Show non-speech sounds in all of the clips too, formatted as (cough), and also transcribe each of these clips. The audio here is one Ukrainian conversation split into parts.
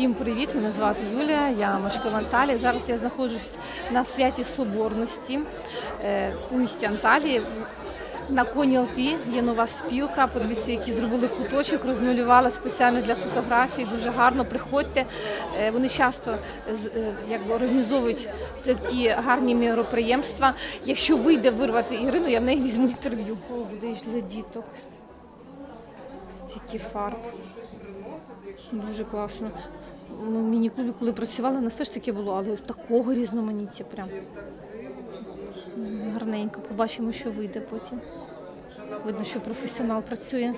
Всім привіт! Мене звати Юлія, я мешкаю в Анталії. Зараз я знаходжусь на святі Соборності е, у місті Анталії. На коні ЛТ є нова спілка. Подивіться, які зробили куточок, розмалювали спеціально для фотографій. Дуже гарно. Приходьте. Е, Вони часто е, якби організовують такі гарні міроприємства. Якщо вийде вирвати Ірину, я в неї візьму інтерв'ю. Буде ж для діток. Стільки фарб. Дуже класно. Ми в міні-клубі, коли працювали, у нас теж таке було, але такого різноманіття прям. Гарненько. Побачимо, що вийде потім. Видно, що професіонал працює.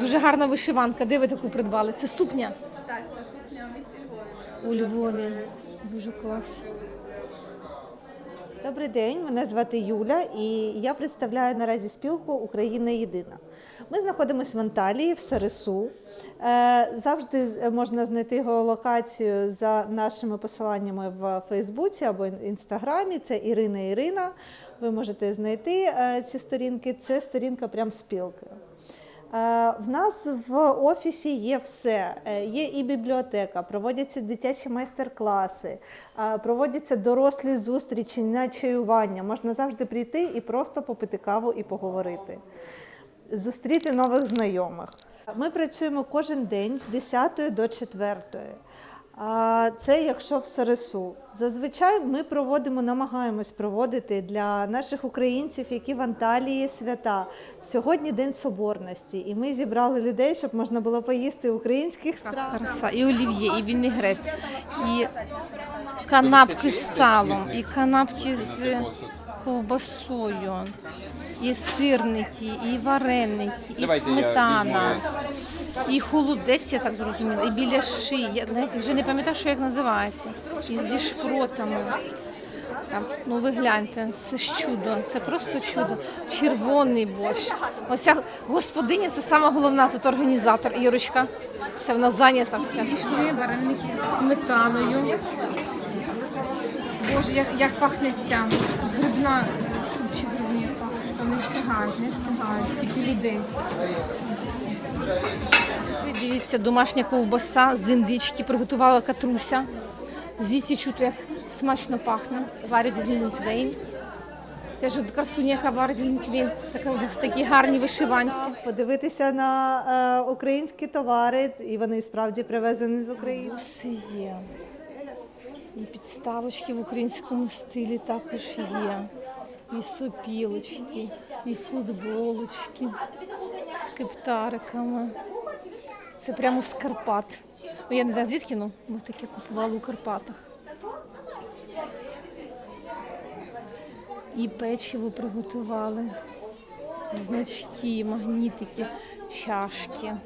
Дуже гарна вишиванка. Де ви таку придбали? Це сукня? Так, це сукня в місті Львові. У Львові. Дуже клас. Добрий день, мене звати Юля, і я представляю наразі спілку Україна Єдина. Ми знаходимося в Анталії, в Сарису. Е, Завжди можна знайти геолокацію за нашими посиланнями в Фейсбуці або Інстаграмі. Це Ірина Ірина. Ви можете знайти е, ці сторінки. Це сторінка прям спілки. Е, В нас в офісі є все. Е, Є і бібліотека, проводяться дитячі майстер-класи, е, проводяться дорослі зустрічі на чаювання. Можна завжди прийти і просто попити каву і поговорити, зустріти нових знайомих. Ми працюємо кожен день з 10 до 4. А Це якщо в Сарису. Зазвичай ми проводимо, намагаємось проводити для наших українців, які в Анталії свята. Сьогодні День Соборності, і ми зібрали людей, щоб можна було поїсти українських страв. І олів'є, і вінегрет, і канапки з салом, і канапки з ковбасою, і сирники, і вареники, і Давайте я сметана, і холодець, я так зрозуміла, і біляши. Я навіть вже не пам'ятаю, що як називається. І зі шпротами. Там, ну ви гляньте, це ж чудо, це просто чудо. Червоний борщ. Оця господиня це сама головна тут організатор. Ірочка. Це вона зайнята вся. Пішли вареники з сметаною. Боже, як, як пахне ця грибна. Не встигають, не встигають, тільки людей. Ви Дивіться, домашня ковбаса з індички приготувала катруся. Звідси чути, як смачно пахне. Варять глінтвейн. Теж от красуня, яка варить глінтвейн, такій гарній вишиванці. Подивитися на е, українські товари, і вони справді привезені з України. Все є. І підставочки в українському стилі також є. І сопілочки, і футболочки з кептариками. Це прямо з Карпат. Ну, я не знаю, звідки, ну ми таке купували у Карпатах. І печиво приготували. Значки, магнітики, чашки.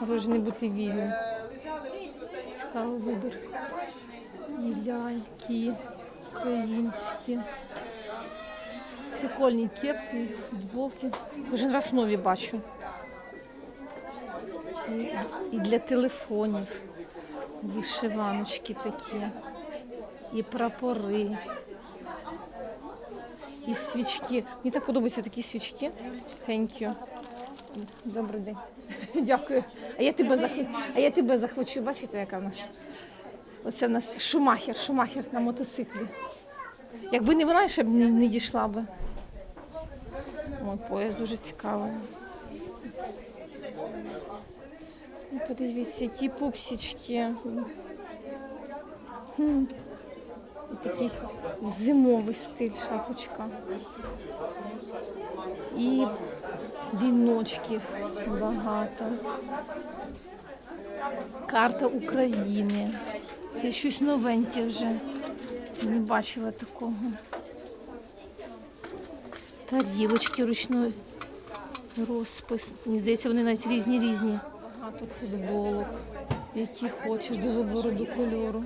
Морожений бути вільним. Цікавий вибір. І ляльки українські. Прикольні кепки, футболки. Кожен раз нові бачу. І, і для телефонів. Вишиваночки такі. І прапори. І свічки. Мені так подобаються такі свічки. Thank you. Добрий день. (laughs) Дякую. А я тебе захочу. А я тебе захочу. Бачите, яка в нас? Оце в нас шумахер, шумахер на мотоциклі. Якби не вона, ще б не, не дійшла би. Ой, пояс дуже цікавий. Ну, Подивіться, які пупсички. Хм. Такий зимовий стиль шапочка. І віночків багато. Карта України. Це щось новеньке вже. Не бачила такого. Тарілочки ручної розпис. Мені здається, вони навіть різні різні. Багато футболок, які хочеш до вибору, до кольору.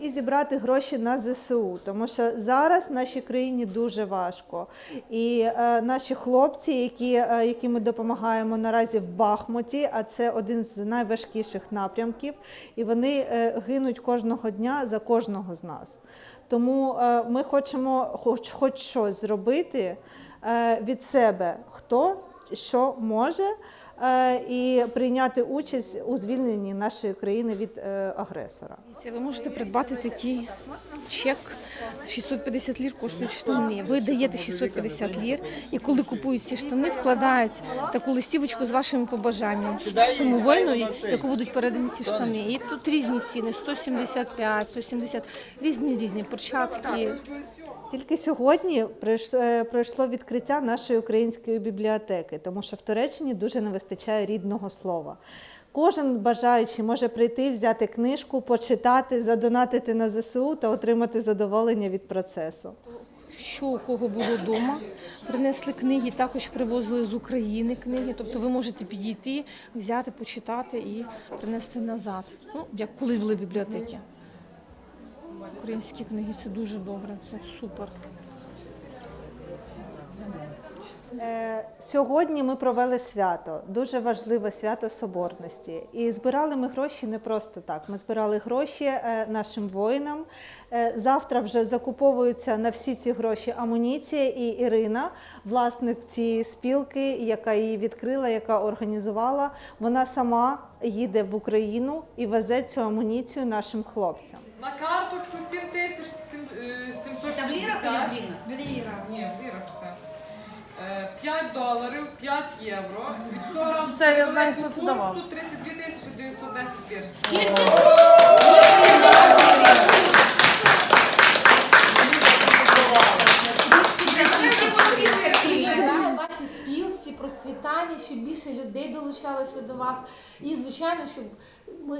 І зібрати гроші на ЗСУ, тому що зараз нашій країні дуже важко. І е, наші хлопці, які, е, які ми допомагаємо наразі в Бахмуті, а це один з найважкіших напрямків, і вони е, гинуть кожного дня за кожного з нас. Тому е, ми хочемо хоч, хоч щось зробити е, від себе, хто що може. Е, і прийняти участь у звільненні нашої країни від е, агресора. Ви можете придбати такий чек. 650 лір коштують штани. Ви даєте 650 лір, і коли купують ці штани, вкладають таку листівочку з вашими побажаннями цьому воїну, яку будуть передані ці штани. І тут різні ціни: 175, 170, різні різні перчатки. Тільки сьогодні е, пройшло відкриття нашої української бібліотеки, тому що в Туреччині дуже не вистачає рідного слова. Кожен бажаючий може прийти, взяти книжку, почитати, задонатити на ЗСУ та отримати задоволення від процесу. Що у кого було вдома, принесли книги, також привозили з України книги. Тобто ви можете підійти, взяти, почитати і принести назад. Ну, як колись були бібліотеки. Українські книги це дуже добре, це супер. Е, Сьогодні ми провели свято, дуже важливе свято соборності. І збирали ми гроші не просто так. Ми збирали гроші е, нашим воїнам. Е, Завтра вже закуповуються на всі ці гроші амуніція. І Ірина, власник цієї спілки, яка її відкрила, яка організувала, вона сама їде в Україну і везе цю амуніцію нашим хлопцям. На карточку 7 тисяч сімсот 760. В лірах. Ні, в лірах все. Е, 5 доларів, 5 євро. Від цього Це я знаю, хто це курсу давав. 32 тисячі 910 лір. Бажаю процвітання, щоб більше людей долучалося до вас. І, звичайно, щоб ми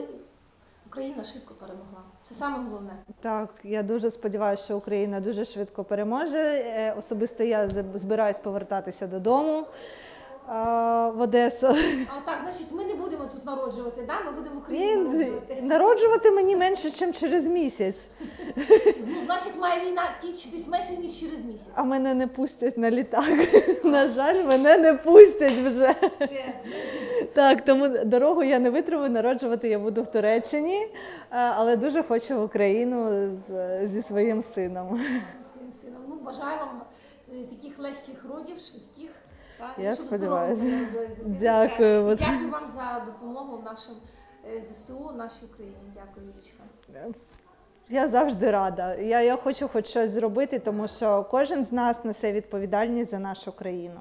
Україна швидко перемогла. Це саме головне. Так, я дуже сподіваюся, що Україна дуже швидко переможе. Е, Особисто я збираюсь повертатися додому в Одесу. А так, значить, ми не будемо тут народжувати, да? ми будемо в Україні Ні, народжувати. народжувати мені менше, ніж через місяць. Ну, значить, має війна кінчитись менше, ніж через місяць. А мене не пустять на літак. На жаль, мене не пустять вже. Все. Так, тому дорогу я не витримаю, народжувати я буду в Туреччині, е, але дуже хочу в Україну з, зі своїм сином. Своїм сином. Ну, бажаю вам е, таких легких родів, швидких. Я сподіваюся. Дякую. І Дякую вам за допомогу нашим е, ЗСУ, нашій Україні. Дякую, Юлічка. Я завжди рада. Я, я хочу хоч щось зробити, тому що кожен з нас несе відповідальність за нашу країну.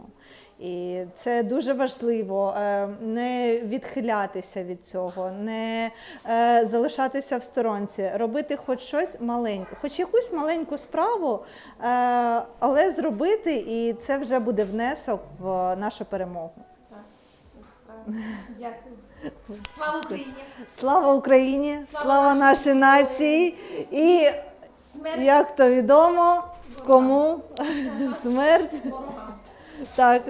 І це дуже важливо е, не відхилятися від цього, не е, залишатися в сторонці, робити хоч щось маленьке, хоч якусь маленьку справу, е, але зробити, і це вже буде внесок в нашу перемогу. Дякую. Слава Україні! Слава Україні! Слава Слава нашій нашій нації! І Смерть Як то відомо, кому смерть. Так.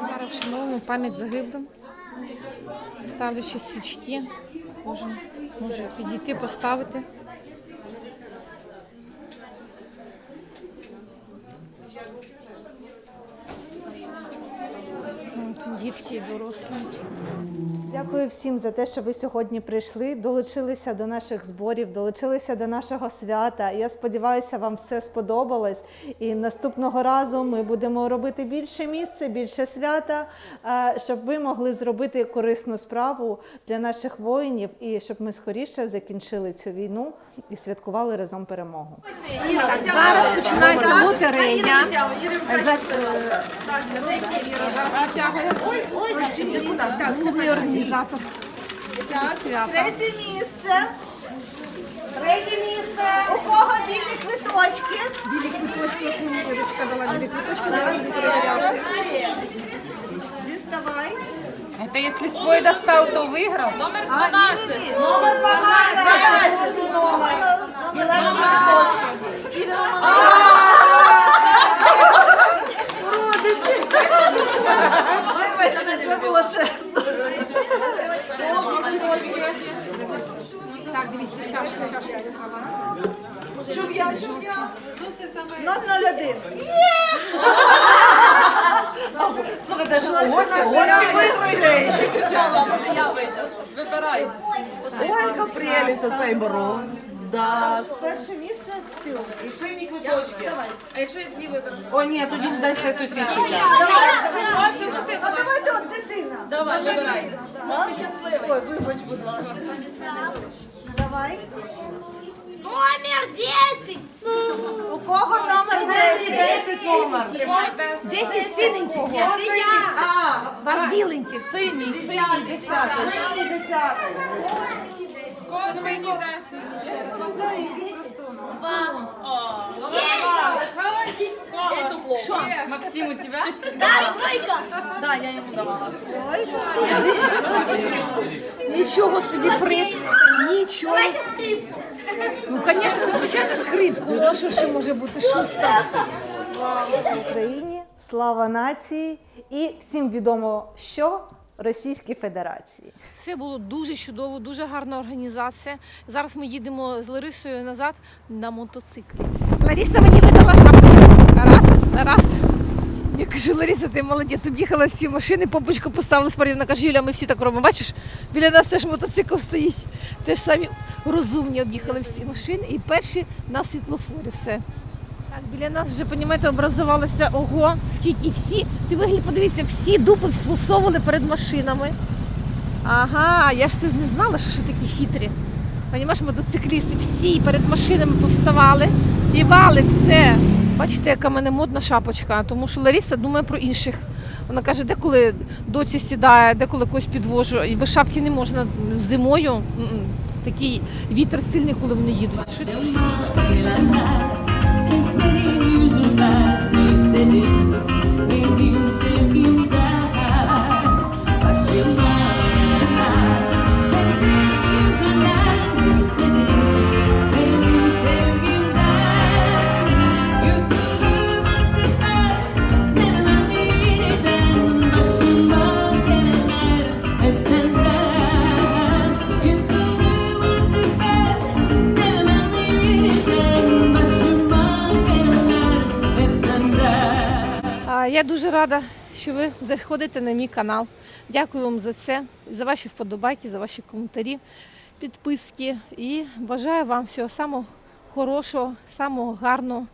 Зараз вшановуємо пам'ять загиблим, ставлячи свічки. Кожен може підійти, поставити. Дітки дорослі. Дякую всім за те, що ви сьогодні прийшли, долучилися до наших зборів, долучилися до нашого свята. Я сподіваюся, вам все сподобалось. І наступного разу ми будемо робити більше місце, більше свята, е, щоб ви могли зробити корисну справу для наших воїнів і щоб ми скоріше закінчили цю війну і святкували разом перемогу. Зараз починається лотерея. Це Головний організатор Третє місце. Третє місце. У кого білі квиточки? Білі квиточки, ось мені Ірочка дала білі квиточки. Зараз Зараз. Діставай. Это если свой достал, то выиграл. Номер 12. Номер 12. 12. Номер 12. Номер 12. Яка прелість оцей барон. Да. Перше місце ти. І сині квиточки. А якщо я свій виберу? О, ні, тоді дай хай хтось інший. йде. А давайте от дитина. Давай, вибирай. Ти щасливий. Ой, вибач, будь ласка. Давай. Номер 10! У кого номер 10? 10 номер. 10 синеньких. А, Вас біленьких. Синій, синій, десятий. синій десятий. Косині 10. Это плохо. Максим, у тебя? Да, двойка! Да, я йому давала. Нічого собі приз. Нічого. Ну, звісно, звичайно, скрипку. Ну, а що ще може бути? Що сталося? Україні, слава нації і всім відомо, що Російській Федерації. Все було дуже чудово, дуже гарна організація. Зараз ми їдемо з Ларисою назад на мотоциклі. Лариса мені видала шапочку. Раз, раз. Я кажу, Лариса, ти молодець, об'їхала всі машини, попочку поставили спереду. Вона каже, Юля, ми всі так робимо. Бачиш, біля нас теж мотоцикл стоїть. Теж самі розумні об'їхали всі машини і перші на світлофорі. Все. Так, біля нас вже, розумієте, образувалося ого, скільки всі. Ти вигляд, подивіться, всі дупи всовували перед машинами. Ага, я ж це не знала, що, що такі хитрі. Понімаєш, мотоциклісти всі перед машинами повставали і вали все. Бачите, яка в мене модна шапочка, тому що Лариса думає про інших. Вона каже, деколи доці сідає, деколи когось підвожу. І без шапки не можна зимою. Такий вітер сильний, коли вони їдуть. ben istedim Benim sevgim дуже рада, що ви заходите на мій канал. Дякую вам за це, за ваші вподобайки, за ваші коментарі, підписки. І бажаю вам всього самого хорошого, самого гарного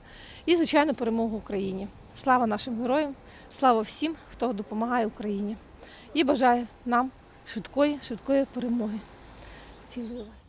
і, звичайно, перемогу Україні. Слава нашим героям, слава всім, хто допомагає Україні. І бажаю нам швидкої, швидкої перемоги. Цілую вас.